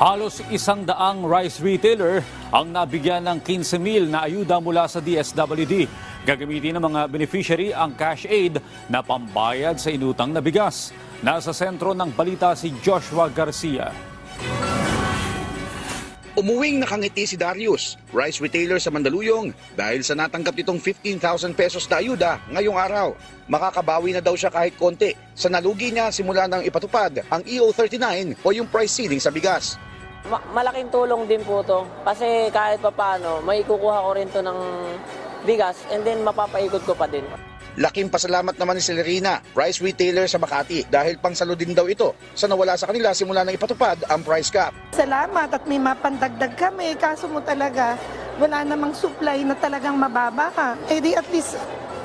Halos isang daang rice retailer ang nabigyan ng 15 mil na ayuda mula sa DSWD. Gagamitin ng mga beneficiary ang cash aid na pambayad sa inutang na bigas. Nasa sentro ng balita si Joshua Garcia. Umuwing nakangiti si Darius, rice retailer sa Mandaluyong, dahil sa natanggap nitong 15,000 pesos na ayuda ngayong araw. Makakabawi na daw siya kahit konti sa nalugi niya simula nang ipatupad ang EO39 o yung price ceiling sa bigas. Ma- malaking tulong din po to kasi kahit papano may kukuha ko rin to ng bigas and then mapapaikot ko pa din. Laking pasalamat naman ni Celerina, rice retailer sa Makati dahil pangsalo din daw ito sa nawala sa kanila simula nang ipatupad ang price cap. Salamat at may mapandagdag kami. Kaso mo talaga, wala namang supply na talagang mababa ka. Eh di at least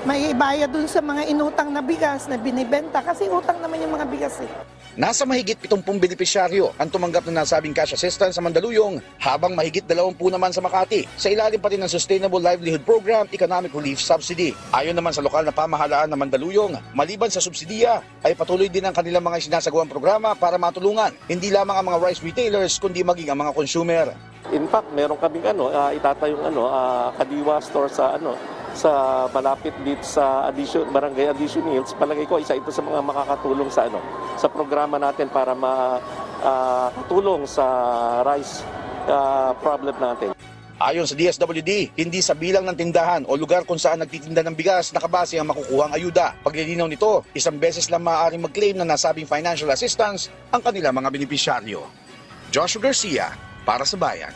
may bayad dun sa mga inutang na bigas na binibenta kasi utang naman yung mga bigas eh. Nasa mahigit 70 benepisyaryo ang tumanggap ng nasabing cash assistance sa Mandaluyong habang mahigit 20 naman sa Makati sa ilalim pa rin ng Sustainable Livelihood Program Economic Relief Subsidy. Ayon naman sa lokal na pamahalaan ng Mandaluyong, maliban sa subsidiya ay patuloy din ang kanilang mga sinasagawang programa para matulungan hindi lamang ang mga rice retailers kundi maging ang mga consumer. In fact, meron kaming ano, uh, itatayong ano, ah, kadiwa store sa ano, sa malapit dito sa addition, Barangay Addition Hills. Palagay ko isa ito sa mga makakatulong sa ano, sa programa natin para makatulong sa rice ah, problem natin. Ayon sa DSWD, hindi sa bilang ng tindahan o lugar kung saan nagtitinda ng bigas nakabase ang makukuhang ayuda. Paglilinaw nito, isang beses lang maaaring mag-claim ng nasabing financial assistance ang kanilang mga benepisyaryo. Joshua Garcia, para sa Bayan.